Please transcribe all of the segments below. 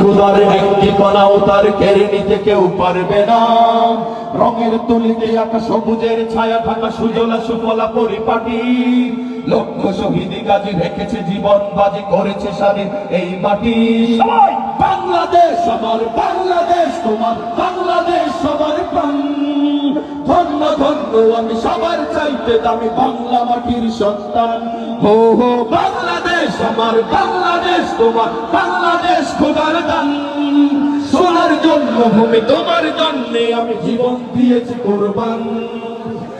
খুদার একটি কণাও তার কেড়ে নিতে কেউ পারবে না। রঙের তুলিতে আঁকা সবুজের ছায়া থাকা সুজলা সুফলা পরিপাটি। লক্ষ শহীদ গাজী রেখেছে জীবন, বাজি করেছে সারি এই মাটি। বাংলাদেশ আমার বাংলাদেশ তোমার, বাংলাদেশ সবার প্রাণ। ধন্য ধন্য আমি সবার চাইতে দামি বাংলা মাটির সন্তান। হো হো, বাংলাদেশ, আমার বাংলাদেশ, তোমার বাংলাদেশ খোদার দান। সোনার জন্মভূমি, তোমার জন্যে আমি জীবন দিয়েছি কোরবান।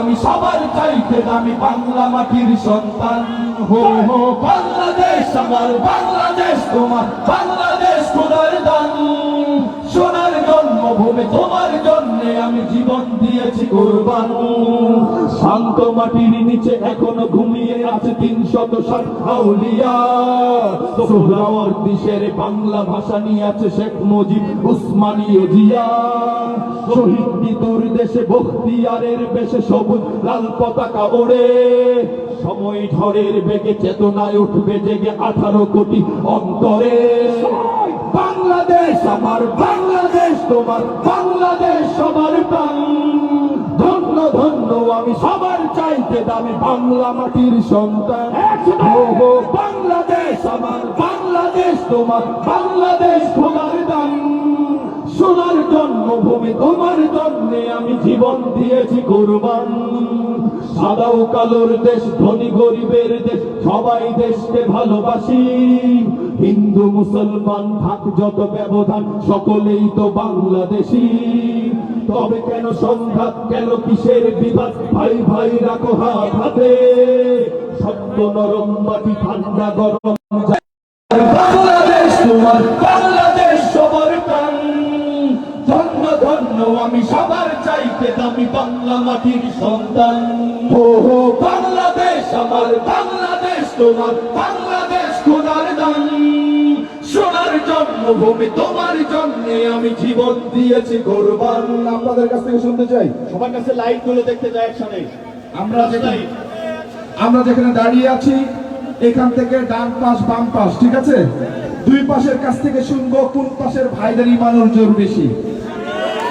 আমি সবার চাইতে দামি বাংলা মাটির সন্তান। হো হো, বাংলাদেশ আমার, বাংলাদেশ তোমার, বাংলাদেশ সোনার দান। সোনার জন্মভূমি তোমার জন্যে আমি দিয়েছি কোরবান। শান্ত মাটির নিচে এখনও ঘুমিয়ে আছে তিনশত ষাট আউলিয়া। সোহরাওয়ার্দী শেরে বাংলা ভাষা নিয়ে আছে শেখ মুজিব উসমানীয় জিয়া। দেশে বখতিয়ারের বেশে সবুজ লাল পতাকা ওড়ে। সময় ঝড়ের বেগে চেতনায় উঠবে জেগে আঠারো কোটি অন্তরে। বাংলাদেশ আমার, বাংলাদেশ তোমার, বাংলাদেশ সবার প্রাণ। ধন্য ধন্য, আমি সবার চাইতে দামি বাংলা মাটির সন্তান। বাংলাদেশ আমার, বাংলাদেশ তোমার, বাংলাদেশ খোদার দান। সোনার জন্মভূমি তোমার জন্যে আমি জীবন দিয়েছি কোরবান। সাদা ও কালোর দেশ, ধনী গরিবের দেশ, সবাই দেশকে ভালোবাসি। হিন্দু, মুসলমান থাক যত ব্যবধান, সকলেই তো বাংলাদেশি। তবে কেন সংঘাত, কেন কিসের বিবাদ? ভাই ভাই রাখো হাত হাতে। সত্য নরম, মাটি ঠান্ডা, গরম বাংলাদেশ তোমার, বাংলাদেশ সবার প্রাণ। ধন্য ধন্য, আমি সবার চাইতে দামি বাংলা মাটির সন্তান। হো বাংলাদেশ আমার, বাংলাদেশ তোমার, বাংলাদেশ খোদার দান। সোনার জন্মভূমি তোমার জন্যে আমি জীবন দিয়েছি কোরবান আপনাদের কাছ থেকে শুনতে চাই। সবার কাছে লাইটগুলো দেখতে যায় একসাথে আমরা যেখানে আমরা যেখানে দাঁড়িয়ে আছি এখান থেকে ডান পাশ বাম পাশ ঠিক আছে? দুই পাশের কাছ থেকে শুনব কোন পাশের ভাইদের ইমানুর জোর বেশি।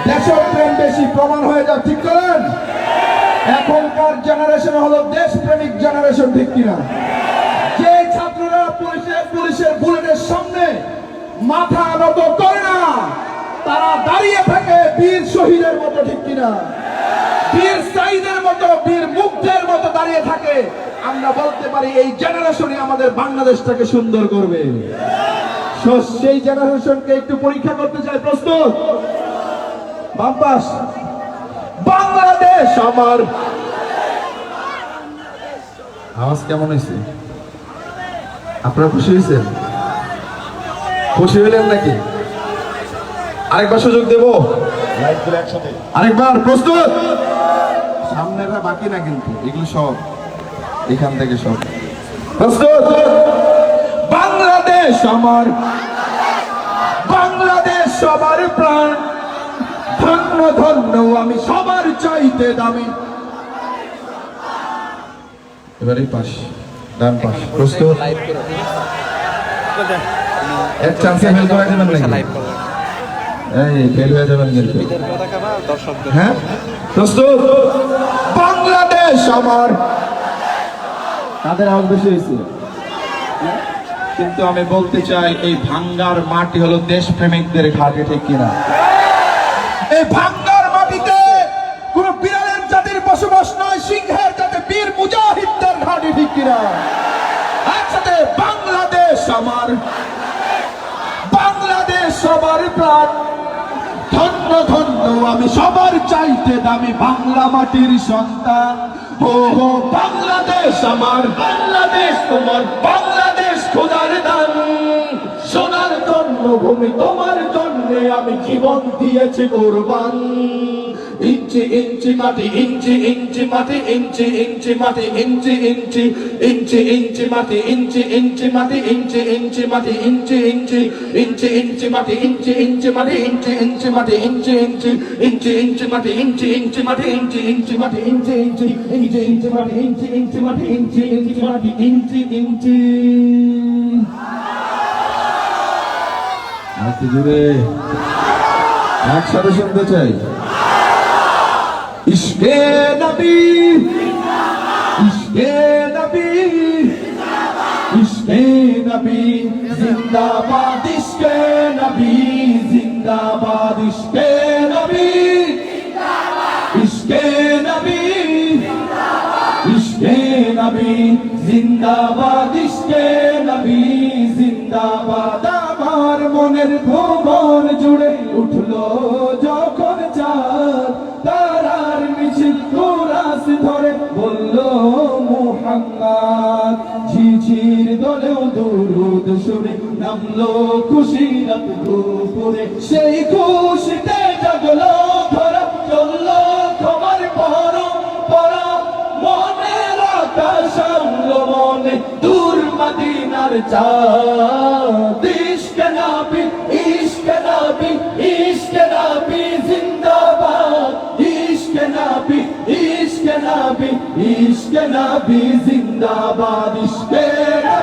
দেশপ্রেম বেশি প্রমাণ হয়ে যাক ঠিক করেন? এখনকার জেনারেশন হলো দেশপ্রেমিক জেনারেশন ঠিক কিনা? যে ছাত্ররা পুলিশের পুলিশের বুলেটের সামনে মাথা নত করে না। তারা দাঁড়িয়ে থাকে বীর শহীদের মতো ঠিক কিনা। বীর সাইদের মতো, বীর মুগ্ধের মতো দাঁড়িয়ে থাকে। আমরা বলতে পারি এই জেনারেশনই আমাদের বাংলাদেশটাকে সুন্দর করবে। সেই জেনারেশনকে একটু পরীক্ষা করতে চাই, প্রস্তুত? বাম্পাস বাংলাদেশ আমার। আওয়াজ কেমন হয়েছে? আপনারা খুশি হয়েছেন? খুশি হইলেন নাকি? আরেকবার সুযোগ দেবো? আরেকবার প্রস্তুত? সামনেটা বাকি না কিন্তু এগুলো সব। এখান থেকে সব। প্রস্তুত? বাংলাদেশ আমার। বাংলাদেশ সবার প্রাণ। ধন্য ধন্য আমি সবার চাইতে দামি। এবারে পাশ ডান পাশ প্রস্তুত? এক চান্সে ফেল করে দেবেন নাকি? এই ফেল হয়ে যাবেন কিন্তু হ্যাঁ? প্রস্তুত? বাংলাদেশ আমার। কাদের আওয়াজ বেশি হয়েছে। কিন্তু আমি বলতে চাই এই ভাঙ্গার মাটি হলো দেশ প্রেমিকদের ঘাটে ঠিক কিনা? এই ভাঙ্গার মাটিতে কোন বিড়ালের জাতির বসবাস নয় সিংহের জাতে বীর মুজাহিদদের ঘাটে ঠিক কিনা একসাথে বাংলাদেশ আমার বাংলাদেশ সবার প্রাণ। ধন্য ধন্য, আমি সবার চাইতে দামি বাংলা মাটির সন্তান। ও হো বাংলাদেশ আমার, বাংলাদেশ তোমার, বাংলাদেশ খোদার দান। সোনার জন্য ভূমি তোমার জন্যে আমি জীবন দিয়েছি, কোরবান। ইঞ্চি ইঞ্চি মাটি ইঞ্চি ইঞ্চি মাটি ইঞ্চি ইঞ্চি মাটি ইঞ্চি ইঞ্চি ইঞ্চি ইঞ্চি মাটি ইঞ্চি ইঞ্চি মাটি ইঞ্চি ইঞ্চি মাটি ইঞ্চি ইঞ্চি ইঞ্চি ইঞ্চি মাটি ইঞ্চি ইঞ্চি মাটি ইঞ্চি ইঞ্চি মাটি ইঞ্চি ইঞ্চি ইঞ্চি ইঞ্চি মাটি ইঞ্চি ইঞ্চি মাটি ইঞ্চি ইঞ্চি মাটি ইঞ্চি ইঞ্চি ইঞ্চি ইঞ্চি মাটি ইঞ্চি ইঞ্চি মাটি ইঞ্চি ইঞ্চি মাটি ইঞ্চি ইঞ্চি একসাথে শুনতে চাই ইশকে নবী ইশকে নবী ইশকে নবী, জিন্দাবাদ ইশকে নবী, জিন্দাবাদ ইশকে নবী ইশকে নবী ইশকে নবী, জিন্দাবাদ ইশকে নবী, জিন্দাবাদ, আমার মনের ভ্রমণ জুড়ে দলেও দুরুদ সুরে নামলো খুশি দুপুরে। সেই খুশিতে জাগলো, ধরা চলল তোমার পরম্পরা। মনের আকাশ মনে দূর মদিনার চাঁদ। ইশক নবী ইশক নবী ইশক নবী, জিন্দাবাদ। ইশক নবী ইশক নবী নবী, জিন্দাবাদ।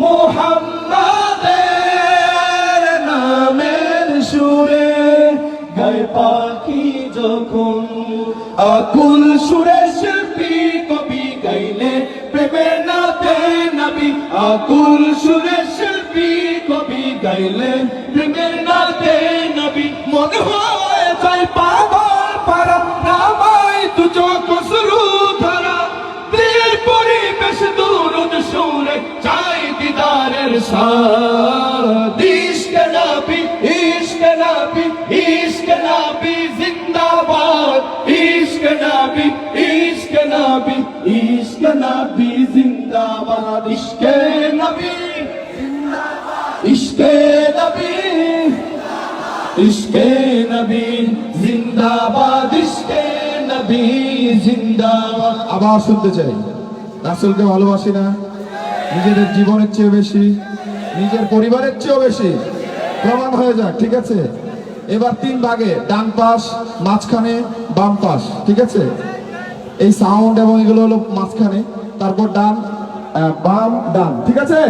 মোহাম্মদের নামের সুরে, গায় পাখি যখন আকুল সুরে শিল্পী কবি গাইলে প্রেমের নাতে নবী, আকুল সুরে শিল্পী কবি গাইলে প্রেমের নাতে নবী। মনে হয় চাই পাগল পারা নামাই তু চোখ সাদ ইশক নবী ইশক নবী ইশক নবী জিন্দাবাদ ইশক নবী ইশক নবী ইশক নবী জিন্দাবাদ ইশক নবী ইশক নবী ইশকে নবী জিন্দাবাদ ইশকে নবী জিন্দাবাদ আবার শুনতে চাই রাসুলকে ভালোবাসি না নিজেদের জীবনের চেয়ে বেশি, নিজের পরিবারের চেয়েও বেশি প্রমাণ হয়ে যাক, ঠিক আছে? এবার তিন ভাগে, ডান পাশ, মাঝখানে, বাম পাশ, ঠিক আছে? এই সাউন্ড এবং এগুলো হলো মাঝখানে, তারপর ডান বাম, ডান, ঠিক আছে?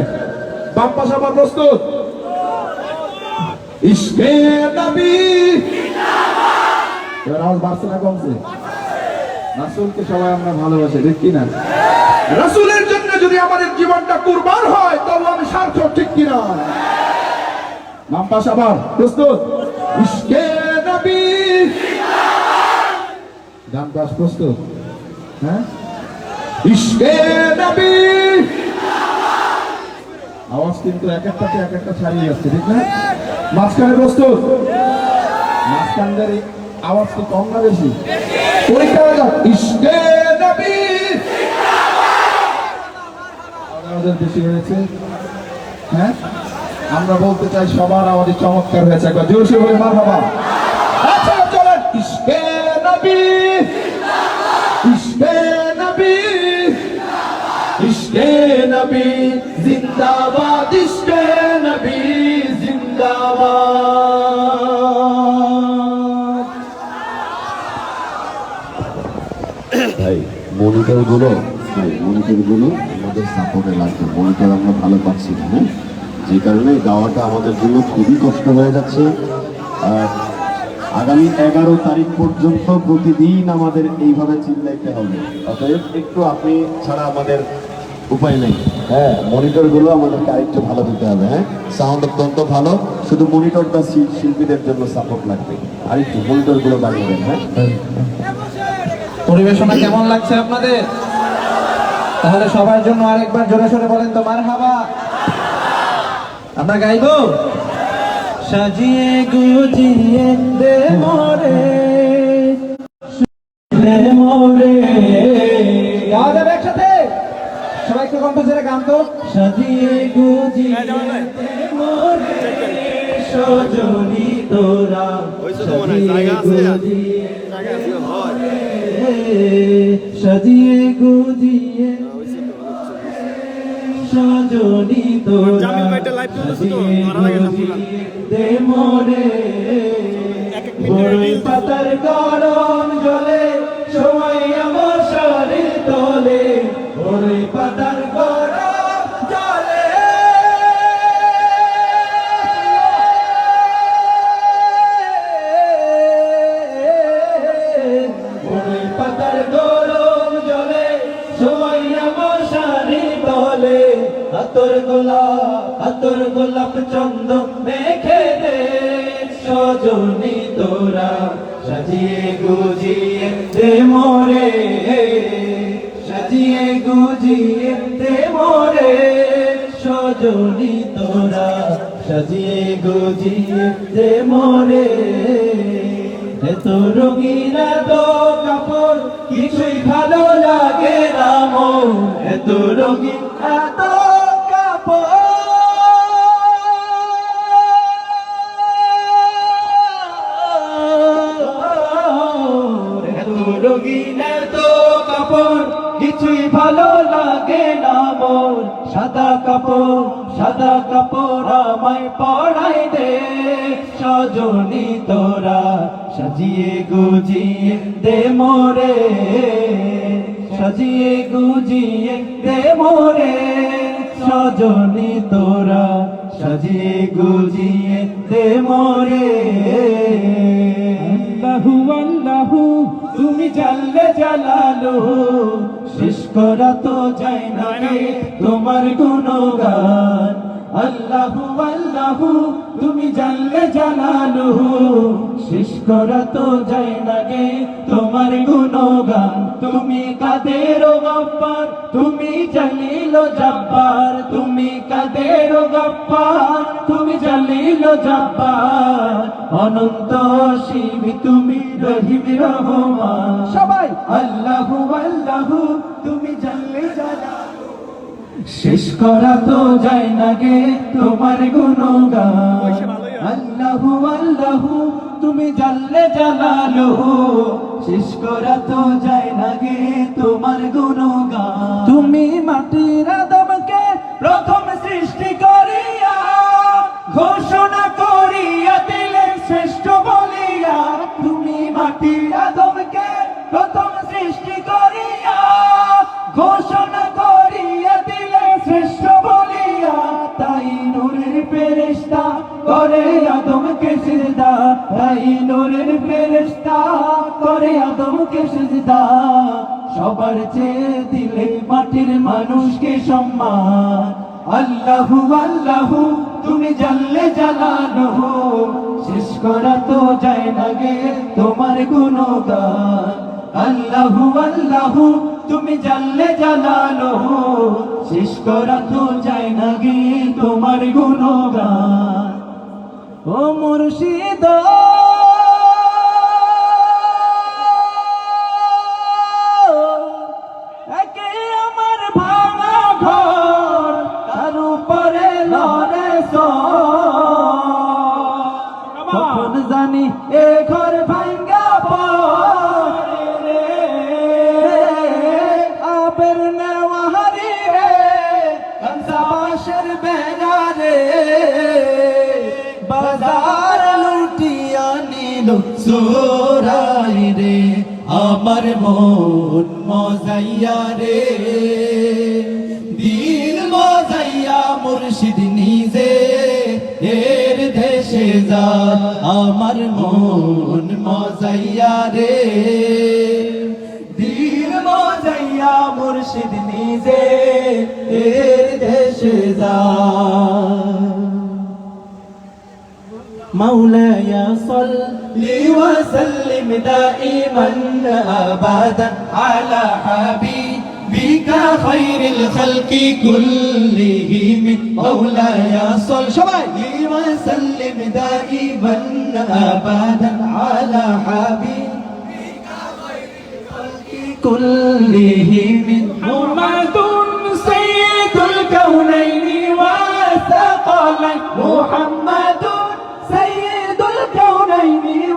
বাম পাশ আবার প্রস্তুত? ইশকে না কমছে? রাসুলকে সবাই আমরা ভালোবাসি, ঠিক কিনা? রাসুলের আমাদের জীবনটা কুরবান হয় তবে আমি সার্থক, ঠিক কিনা? নাম পাশ আবার, প্রস্তুত? ডান পাশ প্রস্তুত? হ্যাঁ? ইশকে নবী। আওয়াজ কিন্তু এক একটাতে এক একটা ছাড়িয়ে যাচ্ছে, ঠিক না? মাঝখানে প্রস্তুত? মাঝখানদের এই আওয়াজ কি কম না বেশি। পরীক্ষা যাক। নবী। আমাদের বেশি হয়েছে। হ্যাঁ? আমরা বলতে চাই সবার আওয়াজই চমৎকার হয়েছে একবার। জোরসে বলে মার বাবা আচ্ছা চলেন। ইশকে নবী। নবী। নবী, জিন্দাবাদ। নবী, জিন্দাবাদ। ভাই মনিটরগুলো ভাই আমাদের সাপোর্টে লাগবে। মনিটর আমরা ভালো পাচ্ছি না হ্যাঁ? যে কারণে গাওয়াটা আমাদের জন্য খুবই কষ্ট হয়ে যাচ্ছে। আর আগামী এগারো তারিখ পর্যন্ত প্রতিদিন আমাদের এইভাবে চিল্লাইতে হবে। অতএব একটু আপনি ছাড়া আমাদের উপায় নেই। হ্যাঁ মনিটরগুলো আমাদেরকে আরেকটু ভালো দিতে হবে হ্যাঁ? সাউন্ড অত্যন্ত ভালো, শুধু মনিটরটা শিল্পীদের জন্য সাপোর্ট লাগবে। আরেকটু মনিটরগুলো বাড়িয়ে দেন হ্যাঁ? পরিবেশনা কেমন লাগছে আপনাদের? তাহলে সবার জন্য আরেকবার জোরে সোরে বলেন তো মার হাবা আমরা গাইবো? সাজিয়ে গুজিয়ে দে মোরে। দে মোরে। গাওয়া যাবে একসাথে? সবাই একটু কণ্ঠ ছেড়ে গান তো। সাজিয়ে গুজিয়ে দে মোরে সজনি তোরা। সাজিয়ে গুজিয়ে সাজিয়ে গুজিয়ে সজনি তোরা দে মোরে বড়ই পাতার গরম জলে সময় আমার শরীর তোলে। বড়ই পাতার আতর গোলাপ আতর গোলাপ চন্দ মেখে দে। সজনি তোরা সাজিয়ে গুজিয়ে দে মোরে। সাজিয়ে গুজিয়ে দে মোরে। সজনি তোরা সাজিয়ে গুজিয়ে দে মোরে। এত রঙিন এত কাপড়, কিছুই ভালো লাগে না মন। এত রঙিন এত কিছুই ভালো লাগে না মোর সাদা কাপড় সাদা কাপড় আমায় পড়াই দে। সজনি তোরা সাজিয়ে গুজিয়ে দে মোরে। সাজিয়ে গুজিয়ে দে মোরে। সজনি তোরা সাজিয়ে গুজিয়ে দে মরে। আল্লাহু আল্লাহু, তুমি জালালো। শেষ করা তো যায় না তোমার গুণগান। আল্লাহু আল্লাহু তুমি জানলে জালালো শেষ করা তো যায় না গে তোমার গুণগান। তুমি কাদের গপ্পার তুমি জালিল জব্বার। তুমি কাদের গপ্পার তুমি জালিল জব্বার। অনন্ত শিব তুমি রহিম রহমান। সবাই। আল্লাহু আল্লাহু তুমি জানলে জানা শেষ করা তো যায় না গে তোমার গুণগান। আল্লাহু আল্লাহু তুমি জানলে জানালো। শেষ করা তো যায় না গে তোমার গুণগান। তুমি মাটির আদমকে প্রথম সৃষ্টি সবার চেয়ে দিলে মাটির মানুষকে সম্মান। আল্লাহু আল্লাহু, তুমি জানলে জানানো শেষ করা তো যায় না গে তোমার গুণগান। আল্লাহু তুমি জানলে জানানো শেষ করা তো যায় না গে তোমার গুণগান। ও মুর্শিদ এ ঘর ভাঙ্গা পড়ে রে। আবের নেওয়ারি রে কনসা বাসের বেড়া রে। বাজার লুটিয়া নিল সোরাই রে, আমার মন মজাইয়া রে। দিল মজাইয়া মুর্শিদ নিজে এর দেশে যা আমার মন রে দিল মজাইয়া মুর্শিদ নিজে এর দেশে যা مولاي صل وسلم دائما ابدا على حبيبك خير الخلق كلهم مولاي صل. شباب. وسلم دائما أبدا على حبيبك كلهم. محمد سيد الكونين والثقلين محمد سيد الكونين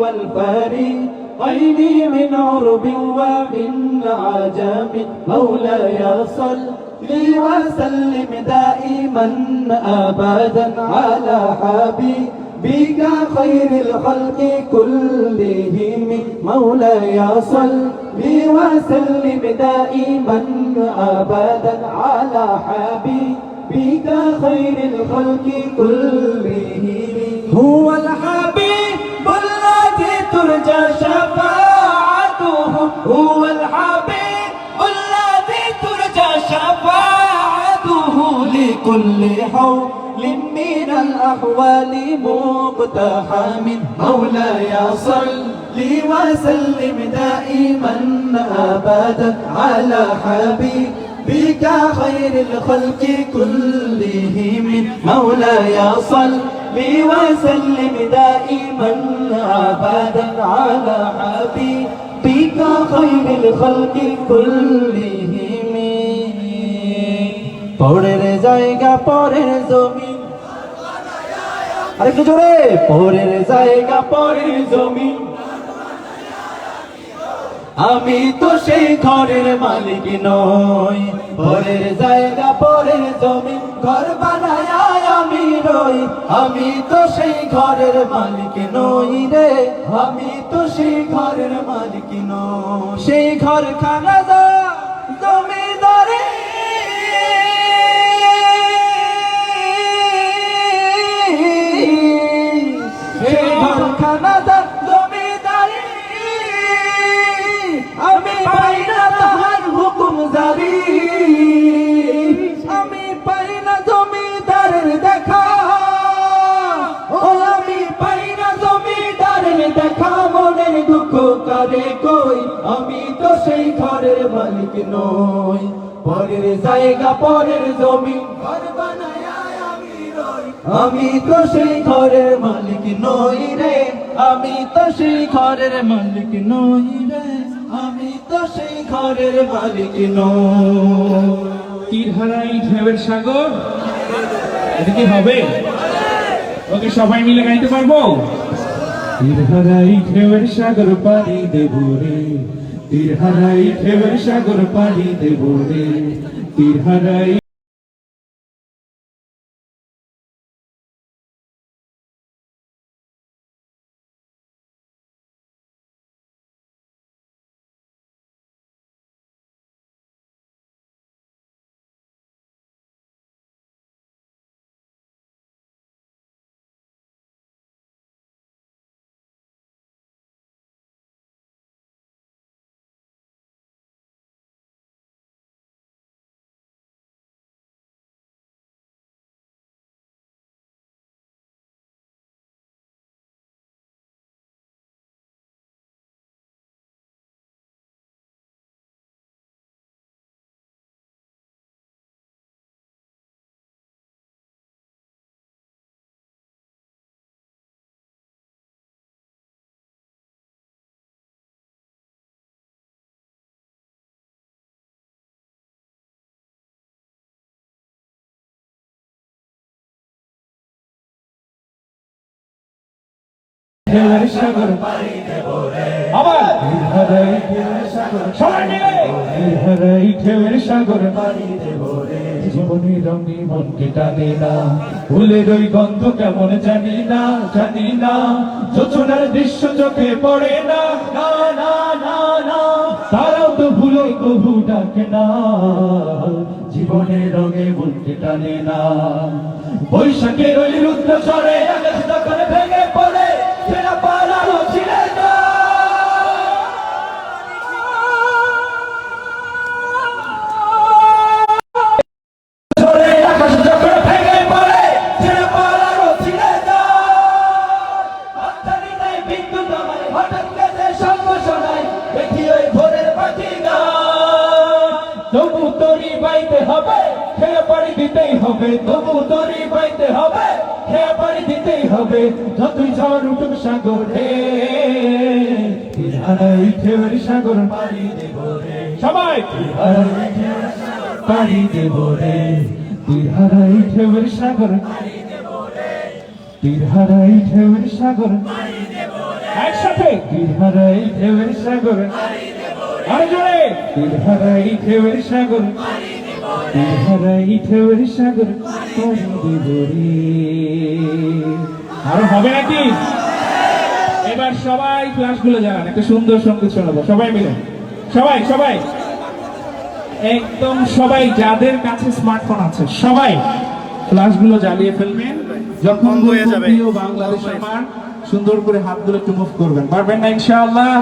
والثقلين والفريقين من عرب ومن عجم. مولاي صل وسلم دائما أبدا على حبيبك خير الخلق كلهم. مولاي صل وسلم دائما أبدا على حبيبك خير الخلق كلهم. هو الحبيب شفاعته هو الحبيب الذي ترجى شفاعته لكل حول من الأحوال مقتحم مولاي صل وسلم دائما أبدا على حبيبك خير الخلق كلهم مولاي صل وسلم دائما أبدا على حبيبك خير الخلق كلهم পরের জায়গা পরের জমি আরেকটু জোরে পরের জায়গা পরের জমি আমি তো সেই ঘরের মালিক নই। পরের জায়গা, পরের জমি, ঘর বানায় আমি রই। আমি তো সেই ঘরের মালিক নই রে। আমি তো সেই ঘরের মালিক নই। সেই ঘর খানা করে কই? আমি তো সেই ঘরের মালিক নই। পরের জায়গা, পরের জমি, ঘর আমি আমি তো সেই ঘরের মালিক নই রে। আমি তো সেই ঘরের মালিক নই রে। আমি তো সেই ঘরের মালিক নই। তীরহারাই ঢেউয়ের সাগর? এটা কি হবে? ওকে সবাই মিলে গাইতে পারব? তীরহারাই ঢেউয়ের সাগর পানি দেব রে। তীরহারাই ঢেউয়ের সাগর পানি দেব রে। তীরহারাই ঢেউয়ের সাগর পানি দেব রে। আবার। তীরহারাই ঢেউয়ের সাগর সবাই মিলে। তীরহারাই ঢেউয়ের সাগর পানি দেব রে। জীবনী রঙে মনকে টানে না। ফুলের ওই গন্ধ কেমন জানি না জানি না। যোচনার দৃশ্য চোখে পড়ে না। না না না না। তারাও তো ভুলো কবু ডাকে না। জীবনের রঙে মনকে টানে না। বৈশাখের ওই রুদ্র আকাশ দেব রে ঢেউয়ের সাগর। তীর হারাই ঢেউয়ের সাগর। একসাথে তীর হারাই ঢেউয়ের সাগর। আরে ঢেউয়ের সাগর। তীর হারাই ঢেউয়ের সাগর। পাড়ি দেব আরও হবে নাকি? এবার সবাই ক্লাসগুলো জানান একটা সুন্দর সংগীত শোনাবো, সবাই মিলে। সবাই সবাই। একদম সবাই যাদের কাছে স্মার্টফোন আছে সবাই ফ্ল্যাশগুলো জ্বালিয়ে ফেলবেন। যখন হয়ে যাবে। বাংলাদেশের সুন্দর করে হাতগুলো একটু মুভ করবেন। পারবেন না ইনশাআল্লাহ?